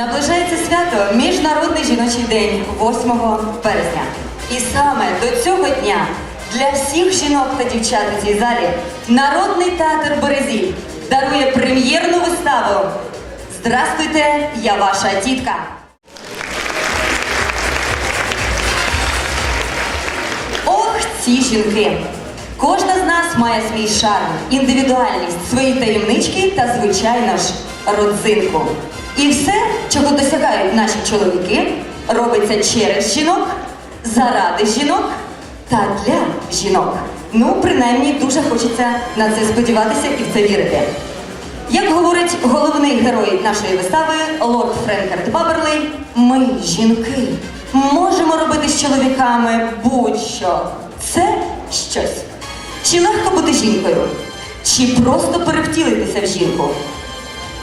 Наближається свято Міжнародний жіночий день 8 березня. І саме до цього дня для всіх жінок та дівчат у цій залі Народний театр Березіль дарує прем'єрну виставу. Здрастуйте, я ваша тітка. Ох, ці жінки! Кожна з нас має свій шарм, індивідуальність, свої таємнички та, звичайно ж, родзинку. І все, чого досягають наші чоловіки, робиться через жінок, заради жінок та для жінок. Ну, принаймні, дуже хочеться на це сподіватися і в це вірити. Як говорить головний герой нашої вистави лорд Френкерт Баберлей, ми, жінки, можемо робити з чоловіками будь-що. Це щось. Чи легко бути жінкою, чи просто перевтілитися в жінку.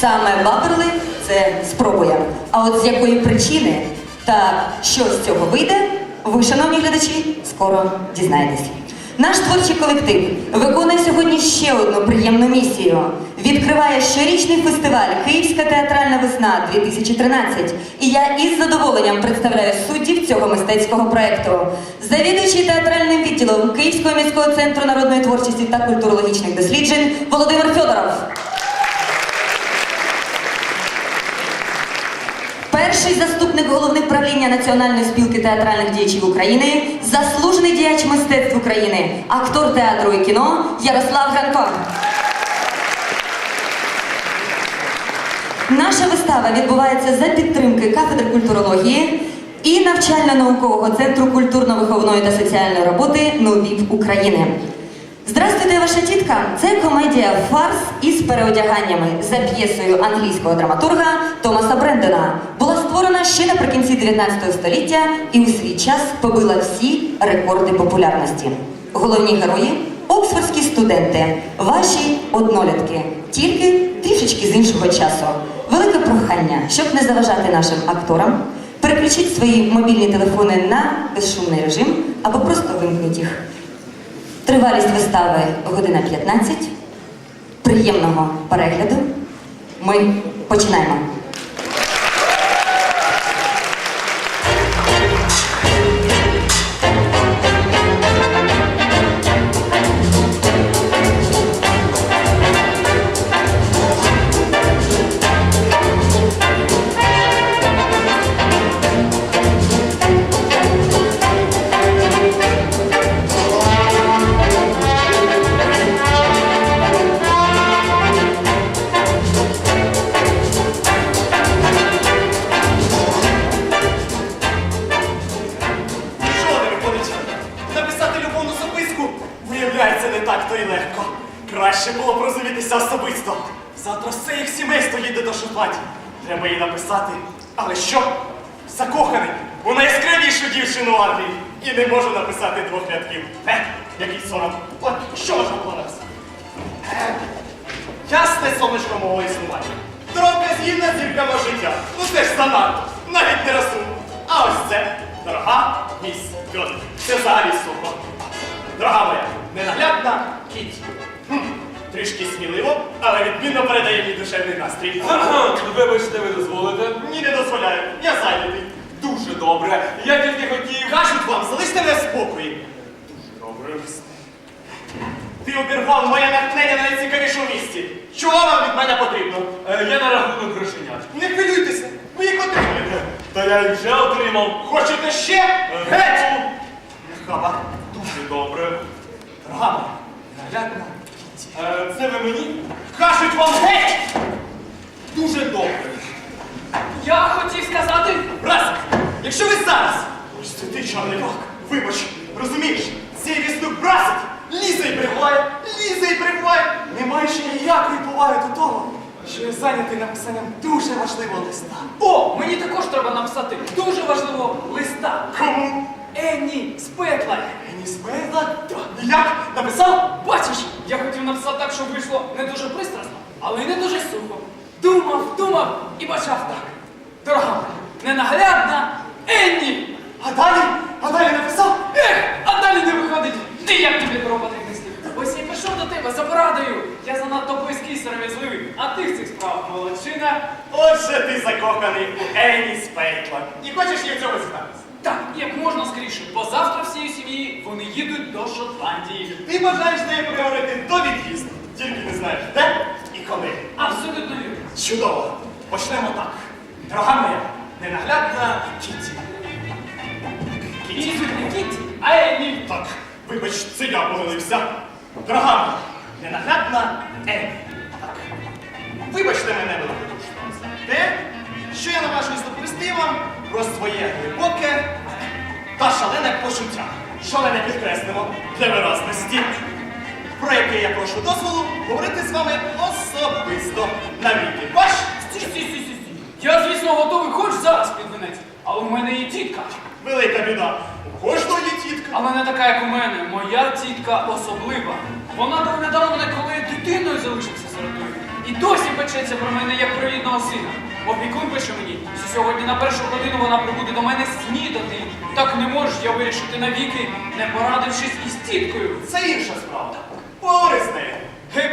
Саме Баберлей це спробує. А от з якої причини та що з цього вийде, ви, шановні глядачі, скоро дізнаєтесь. Наш творчий колектив виконує сьогодні ще одну приємну місію. Відкриває щорічний фестиваль Київська театральна весна 2013. І я із задоволенням представляю суддів цього мистецького проекту. Завідуючий театральним відділом Київського міського центру народної творчості та культурологічних досліджень Володимир Федоров. Перший заступник головних правління Національної спілки театральних діячів України, заслужений діяч мистецтв України, актор театру і кіно Ярослав Гранко. Наша вистава відбувається за підтримки кафедри культурології і навчально-наукового центру культурно-виховної та соціальної роботи НУВІП України. Здравствуйте, ваша тітка. Це комедія Фарс із переодяганнями за п'єсою англійського драматурга Томаса Брендона. Була створена ще наприкінці 19 століття і у свій час побила всі рекорди популярності. Головні герої оксфордські студенти, ваші однолітки, тільки трішечки з іншого часу. Велике прохання, щоб не заважати нашим акторам, переключіть свої мобільні телефони на безшумний режим або просто вимкніть їх. Тривалість вистави година 15. Приємного перегляду. Ми починаємо. Закоханий у найяскравішу дівчину Англії. І не можу написати двох рядків. Е, який сором. От що можна було написати? Е, ясне сонечко мого існування. Дорога згідна зірка мого життя. Ну це ж занадто. Навіть не розумно. А ось це, дорога міс Гьот. Це взагалі сухо. Дорога моя, ненаглядна кіт. Хм, трішки сміливо, але відмінно передає мій душевний настрій. Вибачте, ви дозволите? Ні, не дозволяю. Я зайнятий. Дуже добре. Я тільки хотів. Кажуть вам, залиште мене в спокої. Добре. Ти обірвав моє натхнення на найцікавішому місці. Чого вам від мене потрібно? Е, я на рахунок грошенят. Не хвилюйтеся, ви їх отримаєте. Та я їх вже отримав. Хочете ще? Геть! Нехаба. Дуже добре. Моя, наглядна. Е, це ви мені? Кажуть вам геть! Дуже добре. Я хотів сказати, Раз, якщо ви зараз, ось це ти, чорний вовк, вибач, розумієш, цей віснук брасить, лізе й прибуває, лізе й прибуває, не маючи ніякої поваги до того, що я зайнятий написанням дуже важливого листа. о, мені також треба написати дуже важливого листа. Кому? Енні Спетлай. Мені спекла? Як? Написав? Бачиш, я хотів написати так, щоб вийшло не дуже пристрасно, але й не дуже сухо. Думав, думав і бачав так. Дорога, ненаглядна Енні. А далі? А далі написав? Ех, а далі не виходить. Ти як тобі про потрібний слів? Ось я пішов до тебе за порадою. Я занадто близький сором'язливий, а ти в цих справах молодчина. Отже, ти закоханий у Ені Спейтла. І хочеш їй в цьому зізнатися? Так, як можна скоріше, бо завтра всією сім'єю вони їдуть до Шотландії. Ти бажаєш з нею поговорити до від'їзду, тільки не знаєш де і коли. Абсолютно вірно. Чудово! Почнемо так. Дорога моя, ненаглядна Кіті. І тут не Кіті, а Емі. Так, вибач, це я помилився. Дорога моя, ненаглядна Емі. Так. Вибачте мене, великодушно, за те, що я наважуюсь доповісти вам про своє глибоке та шалене почуття. Шалене підкреслимо для виразності. Про яке я прошу дозволу говорити з вами особисто. Навіки ваш стій, стій, стій, стій. Я, звісно, готовий хоч зараз під вінець, але у мене є тітка. велика біда. У кожного є тітка. Але не така, як у мене. Моя тітка особлива. Вона доглядала мене, коли я дитиною залишився сиротою. І досі печеться про мене як про рідного сина. Опікун пише мені, що сьогодні на першу годину вона прибуде до мене снідати. Так не можу я вирішити навіки, не порадившись із тіткою. Це інша справа. Поговори з нею.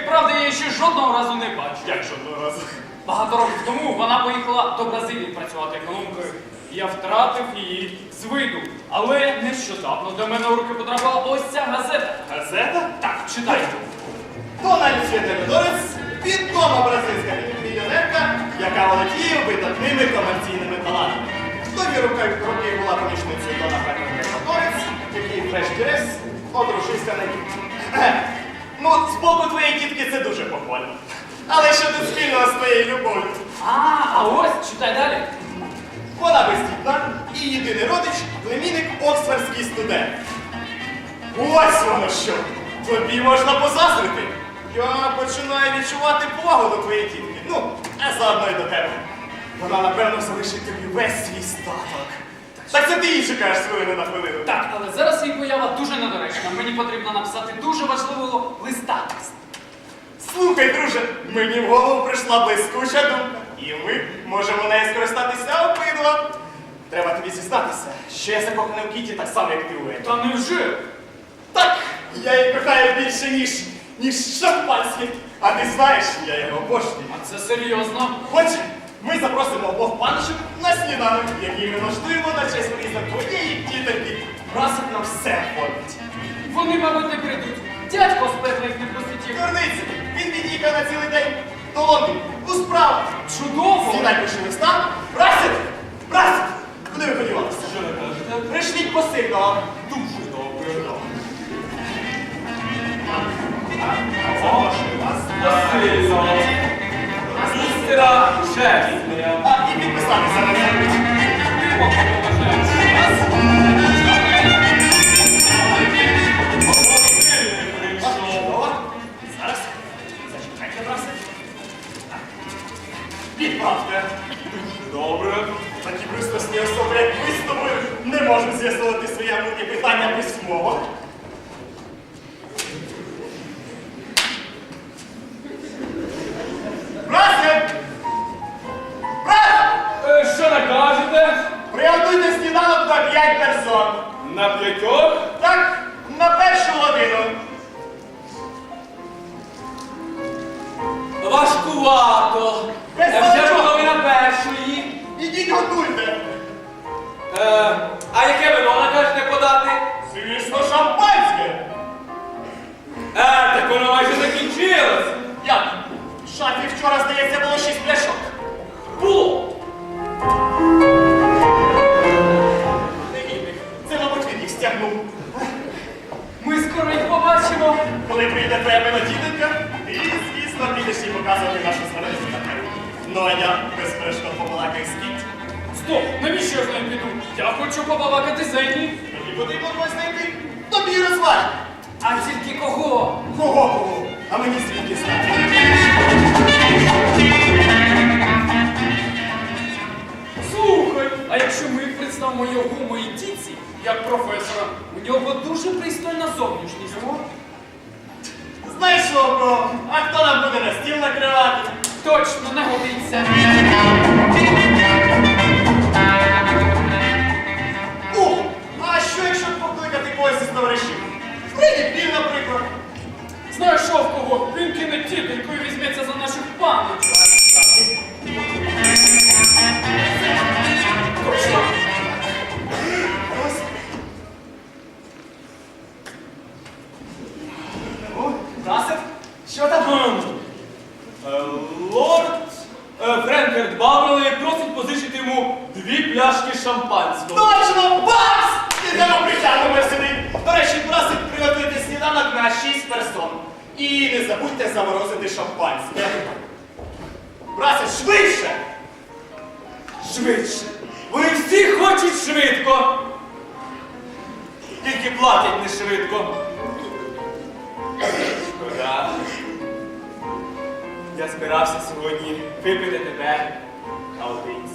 Правда, я її ще жодного разу не бачу. Як жодного разу. Багато років тому вона поїхала до Бразилії працювати економкою. Я втратив її з виду. Але нещодавно до мене у руки потрапила ось ця газета. Газета? Так, читайте. Дональд Святовідорець, відома бразильська мільйонерка, яка володіє видатними комерційними талантами. Довгі роки була помічницею Дона Фредоворець, який врешті-решт одружився на ній. Ну, з боку твоєї тітки це дуже похвально. Але що тут спільного з твоєю любов'ю? А, а ось читай далі. Вона бездітна і єдиний родич, племінник Оксфордський студент. Ось воно що! Тобі можна позаздрити. Я починаю відчувати повагу до твоєї тітки. Ну, а заодно й до тебе. Вона, напевно, залишить тобі весь свій статок. Так це ти її чекаєш з хвилини на хвилину. Так, але зараз її поява дуже недоречна. Мені потрібно написати дуже важливого листа. Слухай, друже, мені в голову прийшла блискуча думка. І ми можемо нею скористатися обидва. Треба тобі зізнатися, що я закоханий у Кіті так само, як ти у Ені. Та невже? Так, я її кохаю більше, ніж, ніж шампанське. А ти знаєш, я його обожнюю. А це серйозно. Отже, ми запросимо обох паночок на сніданок, який ми влаштуємо на честь приїзду твоєї тітоньки. Просить нам все оформить. Вони, мабуть, не прийдуть. Дядько з пекла їх не просвітів. Дурниці, він від'їхав на цілий день до Лондона. У справу. Чудово! Сідай пиши листа. Брасик! Брасик! Куди ви подівалися? Що ви кажете? Пришліть посильного. Дуже добре. 5 персон. На п'ятьох? Так, на першу годину. Важкувато. Без Та Вже молочка. половина першої. Ідіть готуйте. Е, а яке вино накажете подати? Звісно, шампанське. Е, так воно майже закінчилось. Як? В шафі вчора, здається, було 6 пляшок. Було. Побачимо. Коли прийде твоя милотітенька, ти, звісно, підеш їй показувати нашу сварину. Ну, а я безперечно побалакаю з Кіті. Стоп, навіщо я з ним піду? Я хочу побалакати з Ені. Мені потрібно когось знайти. Тобі розваг. А тільки кого? Кого кого? А мені звідки знати. Слухай, а якщо ми представимо його моїй тітці, як професора, у нього дуже пристойна зовнішність. О, кого. А хто нам буде на стіл накривати? Точно не годиться. О, а що якщо покликати когось із товаришів? Фредді наприклад. Знаєш що в кого? Він кине тітоньку і візьметься за наших шампанського. Швидше. Вони всі хочуть швидко. Тільки платять не швидко. Шкода. Я збирався сьогодні випити тебе наодинці. Джек!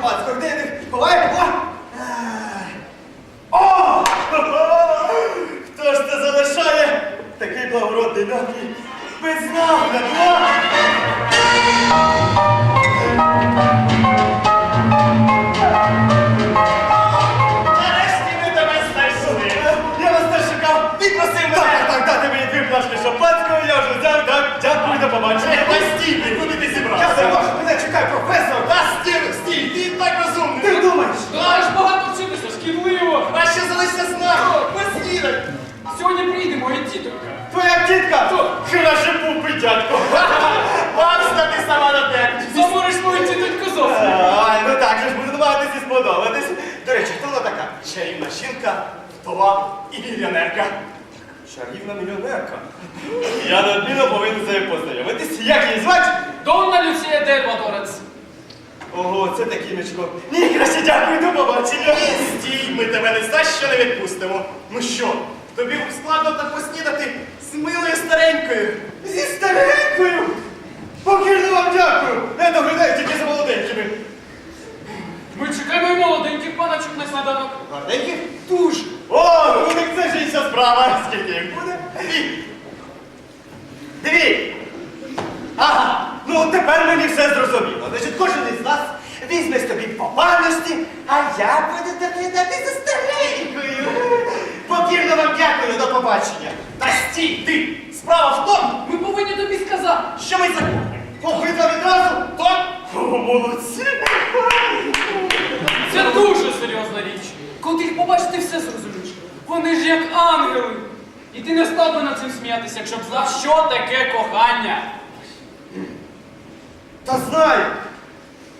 Шампанського. Де я їх ховаю? О! Тітка? Краще був би дядько. Бабста, ти сама на тебе. Замориш мою тітоньку зовсім. А, ну так же ж буду намагатися сподобатись. До речі, хто вона така? Чарівна жінка, вдова і мільйонерка. Чарівна мільйонерка. Я неодмінно повинен з нею познайомитись. Як її звати? Донна Люція Дельвадорець. Ого, це такіночко. Ні, краще дякую, до побачення. Стій, ми тебе не за що не відпустимо. Ну що, тобі складно так поснідати з милою старенькою. Зі старенькою? Покірно вам дякую. Не доглядаю тільки за молоденькими. Ми чекаємо і молоденьких паночок на сніданок. Гарненьких? Дуже. О, ну так це ж інша справа. Скільки їх буде? Дві. Дві. Ага, ну тепер мені все зрозуміло. Значить, кожен із нас візьме собі по паності, а я буду доглядати за старенькою. Покірно вам дякую, до побачення. Стій, ти! Справа в тому, Ми повинні тобі сказати. що ми закупимо. Обидва відразу, то... О, молодці! Це дуже серйозна річ. Коли їх побачиш, ти все зрозумієш. Вони ж як ангели. І ти не став би над цим сміятися, якщо б знав, що таке кохання. Та знаю!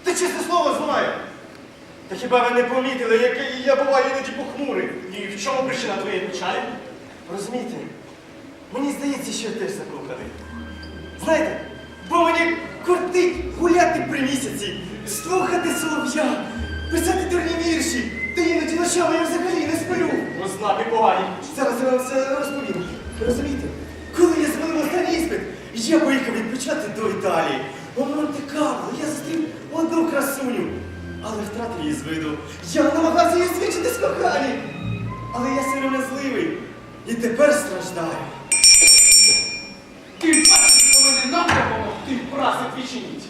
Та чесне слово знаю! Та хіба ви не помітили, як я буваю іноді похмурий? І в чому причина твоєї печалі? Розумієте, мені здається, що я теж закоханий. Знаєте, бо мені кортить гуляти при місяці, слухати солов'я, писати дурні вірші, та іноді ночами я взагалі не сплю. Ну, знаки погані. Зараз я вам все розповім. Розумієте, коли я зробив останній іспит, я поїхав відпочивати до Італії. У Монте-Карло я зустрів одну красуню, але втратив її з виду. Я намагався їй свідчити з коханні, але я сором'язливий і тепер страждаю. Ти бачиш, повинен нам допомогти, прасик відчиніть.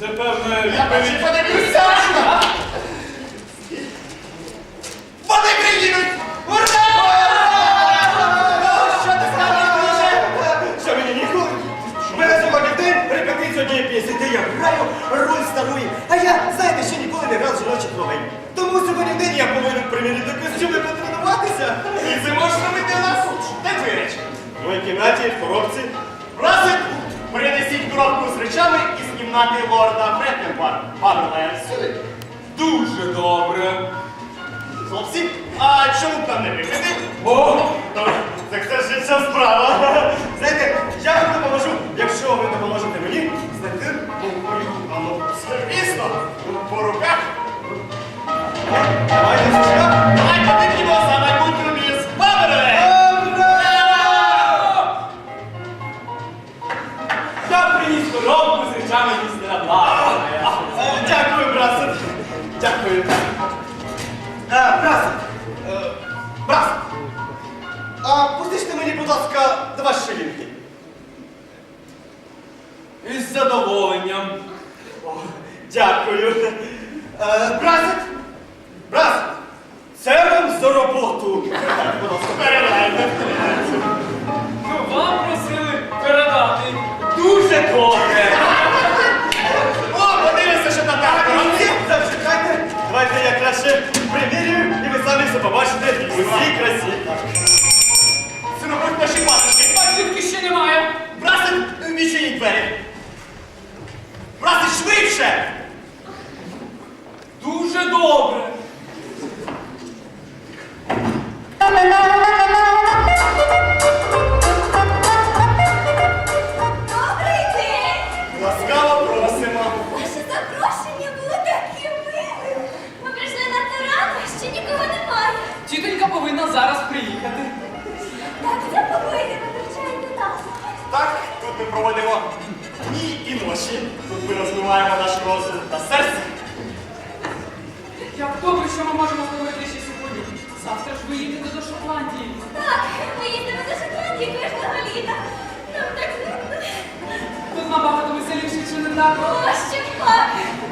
Це певне Я перший подивлюся! Вони приїдуть! Ура! Що ти скажеш, Що мені ніколи? У мене сьогодні в день репетиція однієї пісні, де я граю роль старої. А я, знаєте, ще ніколи не грав жіночих ролей. Тому сьогодні в день я повинен приміряти костюми потренуватися. І це можеш робити нас. Де твої речі? В моїй кімнаті, в коробці. Разик, перенесіть коробку з речами із кімнати лорда Фрекенбарна. Сюди. дуже добре. Хлопці, а чому б там не випити? О, так це ж інша справа. Із задоволенням. О, Дякую. Е, Бразик! Бразик! Це вам за роботу. Передайте. Ну, Вам просили передати. Дуже добре. О, подивися, що там так. Молодці, зачекайте. Давайте я краще примірюю, і ви самі все побачите в усій красі. Це, мабуть, наші пасочки. А ще немає. Бразик, е, відчиніть двері швидше. Дуже добре. Так, ми їздимо до Шотландії кожного літа. Нам так звикли. Тут набагато веселіше, чи не так? О, ще так.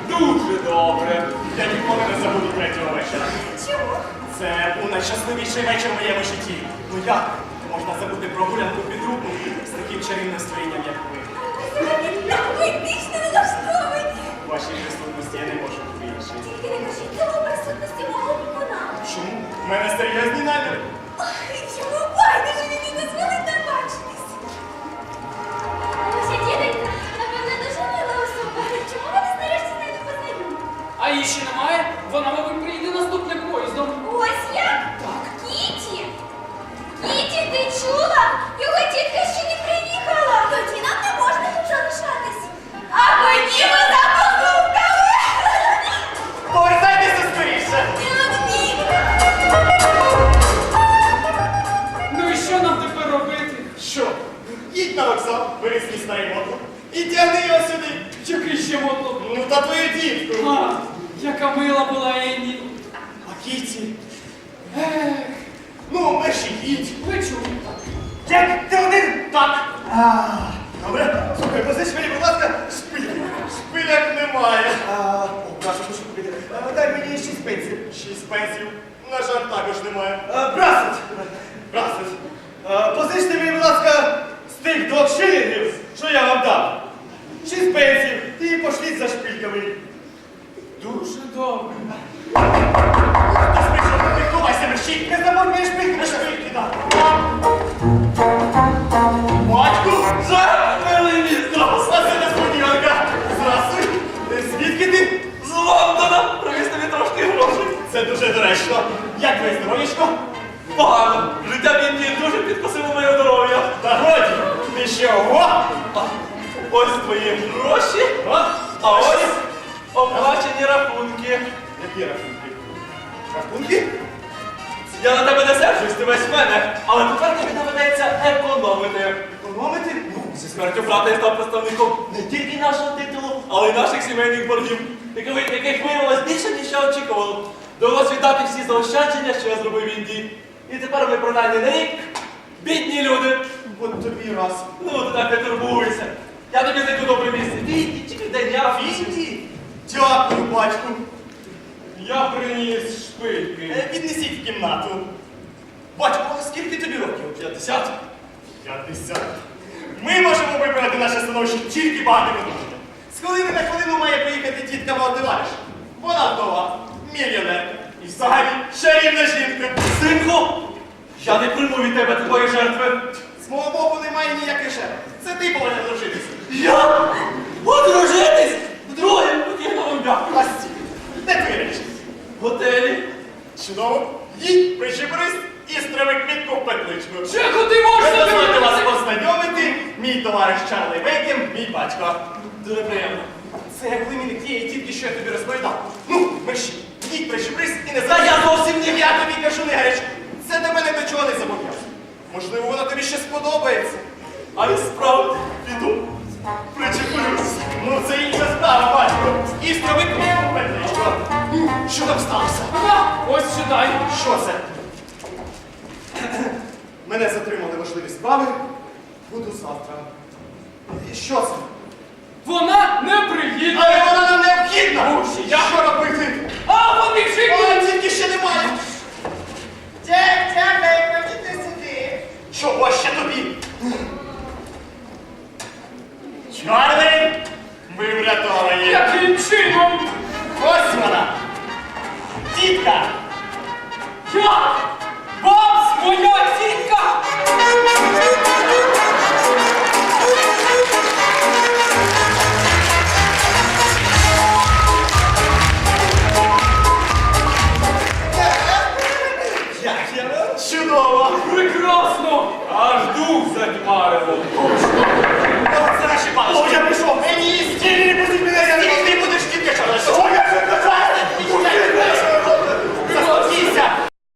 Дуже добре. Я ніколи не забуду третього вечора. Чому? Це був найщасливіший вечір в моєму житті. Ну як? Можна забути про гулянку під руку з таким чарівним створінням, як ви. Ну, сьогодні так поетично налаштовані. У присутності я не можу бути. Тільки не кажіть цього присутності мого вікона. Чому? У мене серйозні наміри. Чула? Його На жаль, також немає. Брасить. Брасить. Позичте мені, будь ласка, з тих двох шилінгів, що я вам дав. Шість пенсів. І пошліть за шпильками. Дуже добре. Ховайся, мерщій. Не забудь мені шпильки на шпильки дати. Батьку, жахливий місто! А це несподіванка! Здравствуй! Е, Звідки ти? З Лондона! Привіз тобі трошки грошей. Це дуже доречно. Як твоє здоров'ячко? Погано. Життя Індії дуже підкосило моє здоров'я. Та годі! Ти що, о? Ось твої гроші, О? а ось оплачені рахунки. Які рахунки? Рахунки? Я на тебе не сержусь, ти весь в мене, але тепер тобі доведеться економити. Економити? Ну, Зі смертю брата я став представником не тільки нашого титулу, але й наших сімейних боргів, яких виявилось більше, ніж я очікував. Довелось віддати всі заощадження, що я зробив в Індії. І тепер ми принаймні на рік бідні люди. от тобі раз. Ну, ти так не турбуйся. Я тобі знайду добре місце. В Індії чи де я в Індії. Дякую, батьку. Я приніс шпильки. Е, Піднесіть в кімнату. Батько, а скільки тобі років? 50. 50. Ми можемо виправити наше становище тільки багатими грошами. З хвилини на хвилину має приїхати тітка Валдивариш. Вона вдова, мільйонер. І взагалі чарівна жінка. Синку, я не прийму від тебе такої жертви. З мого боку немає ніяких жертв. Це ти повинен дружитися. Я? Одружитись? Вдруге, яких новим дякую. Асті, де твої речі? Готелі. Чудово. Їдь, причепорись і стриви квітку в петличку. Чеку, ти можеш Ви дозвольте вас познайомити. Мій товариш Чарлі Бекін, мій батько. Дуже приємно. Це як племінник тієї тітки, що я тобі розповідав. Ну, мерщі, їдь, причепрись і не Та забудь. я зовсім не Я тобі кажу, не гарячку. Це тебе не до чого не зобов'язує. Можливо, воно тобі ще сподобається. А й справді піду. Причеплюсь. Ну, це інша справа, батько. І строби квітку, петличко. Що там сталося? Ага, ось читай. Що це? Мене затримали важливі справи. Буду завтра. Що це? Вона не приїде. Але вона нам необхідна! Я- Що робити? А вони вже О, йдуть. тільки ще немає! Тек, тек, ходіте сюди! Чого ще тобі? Чорний, Ми врятовані! Яким чином? Ось вона! Тітка! Я? Бабс, моя тітка! Чудово! Прекрасно! Аж дух затьмарило. Це наші пани. О, я прийшов. Мені стільки будуть мене. Стільки ти будеш тільки. Що я вже казав? Заспокійся.